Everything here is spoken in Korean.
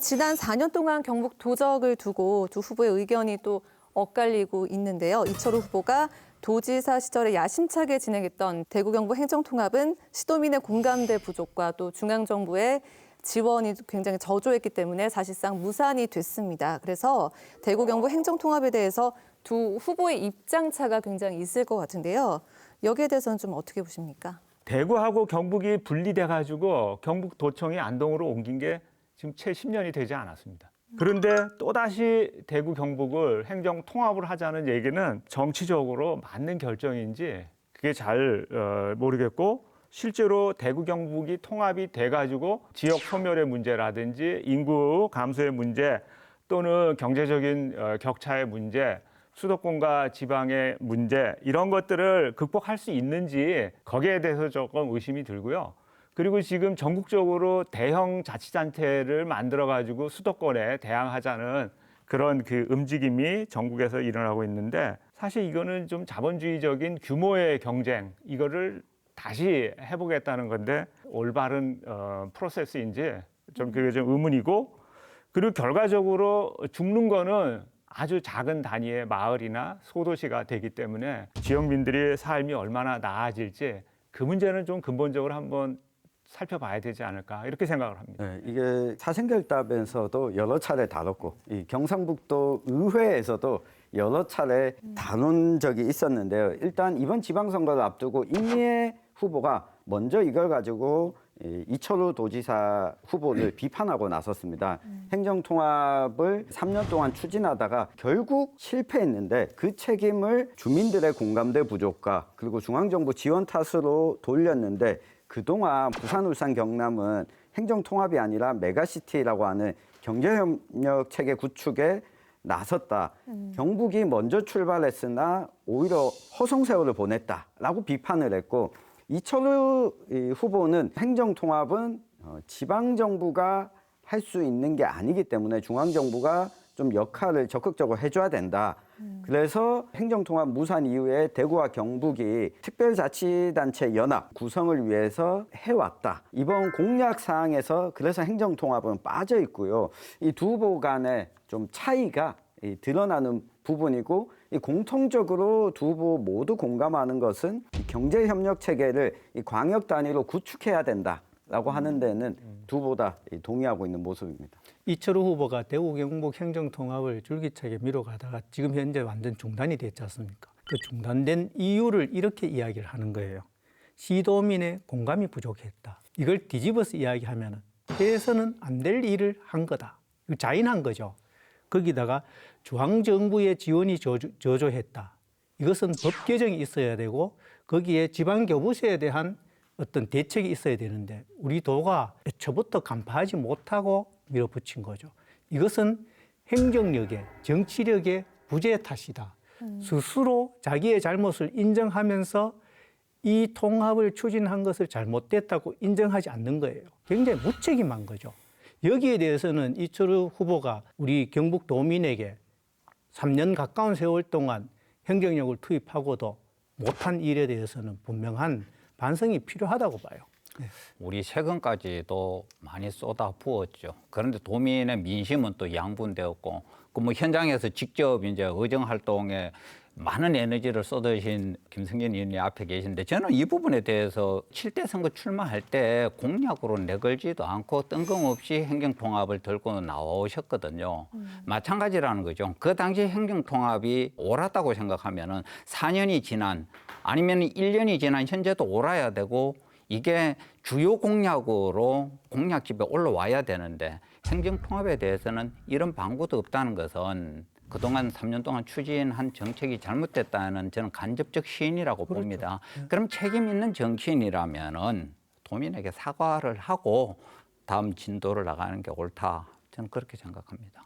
지난 4년 동안 경북 도적을 두고 두 후보의 의견이 또 엇갈리고 있는데요. 이철우 후보가 도지사 시절에 야심차게 진행했던 대구 경북 행정 통합은 시도민의 공감대 부족과 또 중앙 정부의 지원이 굉장히 저조했기 때문에 사실상 무산이 됐습니다. 그래서 대구 경북 행정 통합에 대해서 두 후보의 입장 차가 굉장히 있을 것 같은데요. 여기에 대해서는 좀 어떻게 보십니까? 대구하고 경북이 분리돼 가지고 경북 도청이 안동으로 옮긴 게 지금 채 10년이 되지 않았습니다. 그런데 또다시 대구 경북을 행정 통합을 하자는 얘기는 정치적으로 맞는 결정인지 그게 잘 어, 모르겠고 실제로 대구 경북이 통합이 돼 가지고 지역 소멸의 문제라든지 인구 감소의 문제 또는 경제적인 어, 격차의 문제 수도권과 지방의 문제 이런 것들을 극복할 수 있는지 거기에 대해서 조금 의심이 들고요. 그리고 지금 전국적으로 대형 자치단체를 만들어 가지고 수도권에 대항하자는 그런 그 움직임이 전국에서 일어나고 있는데 사실 이거는 좀 자본주의적인 규모의 경쟁 이거를 다시 해보겠다는 건데 올바른 어, 프로세스인지 좀 그게 좀 의문이고 그리고 결과적으로 죽는 거는 아주 작은 단위의 마을이나 소도시가 되기 때문에 지역민들의 삶이 얼마나 나아질지 그 문제는 좀 근본적으로 한번 살펴봐야 되지 않을까 이렇게 생각을 합니다. 네, 이게 사생결답에서도 여러 차례 다뤘고 이 경상북도 의회에서도 여러 차례 다룬 적이 있었는데요. 일단 이번 지방선거를 앞두고 임미애 후보가 먼저 이걸 가지고 이 이철우 도지사 후보를 비판하고 나섰습니다. 행정통합을 3년 동안 추진하다가 결국 실패했는데 그 책임을 주민들의 공감대 부족과 그리고 중앙정부 지원 탓으로 돌렸는데 그동안 부산, 울산, 경남은 행정 통합이 아니라 메가시티라고 하는 경제협력 체계 구축에 나섰다. 경북이 먼저 출발했으나 오히려 허송세월을 보냈다라고 비판을 했고 이철우 이 후보는 행정 통합은 어, 지방 정부가 할 수 있는 게 아니기 때문에 중앙 정부가 좀 역할을 적극적으로 해줘야 된다. 그래서 행정통합 무산 이후에 대구와 경북이 특별자치단체 연합 구성을 위해서 해왔다. 이번 공약 사항에서 그래서 행정통합은 빠져 있고요. 이 두 후보 간의 좀 차이가 이 드러나는 부분이고 이 공통적으로 두 후보 모두 공감하는 것은 이 경제협력 체계를 이 광역 단위로 구축해야 된다 라고 하는 데는 두 후보 다 동의하고 있는 모습입니다. 이철우 후보가 대구 경북 행정 통합을 줄기차게 미뤄가다가 지금 현재 완전 중단이 됐지 않습니까? 그 중단된 이유를 이렇게 이야기를 하는 거예요. 시도민의 공감이 부족했다. 이걸 뒤집어서 이야기하면 해서는 안 될 일을 한 거다. 자인한 거죠. 거기다가 중앙정부의 지원이 저조, 저조했다. 이것은 법 개정이 있어야 되고 거기에 지방교부세에 대한 어떤 대책이 있어야 되는데 우리 도가 애초부터 간파하지 못하고 밀어붙인 거죠. 이것은 행정력의 정치력의 부재 탓이다. 스스로 자기의 잘못을 인정하면서 이 통합을 추진한 것을 잘못됐다고 인정하지 않는 거예요. 굉장히 무책임한 거죠. 여기에 대해서는 이철우 후보가 우리 경북 도민에게 3년 가까운 세월 동안 행정력을 투입하고도 못한 일에 대해서는 분명한 반성이 필요하다고 봐요. 우리 세금까지도 많이 쏟아 부었죠. 그런데 도민의 민심은 또 양분되었고, 그 뭐 현장에서 직접 이제 의정 활동에 많은 에너지를 쏟으신 김승현 의원이 앞에 계신데 저는 이 부분에 대해서 7대 선거 출마할 때 공약으로 내걸지도 않고 뜬금없이 행정통합을 들고 나오셨거든요. 마찬가지라는 거죠. 그 당시 행정통합이 옳았다고 생각하면은 4년이 지난 아니면 1년이 지난 현재도 옳아야 되고 이게 주요 공약으로 공약집에 올라와야 되는데 행정통합에 대해서는 이런 방구도 없다는 것은 그동안 3년 동안 추진한 정책이 잘못됐다는 저는 간접적 시인이라고 봅니다. 그럼 책임 있는 정치인이라면은 도민에게 사과를 하고 다음 진도를 나가는 게 옳다. 저는 그렇게 생각합니다.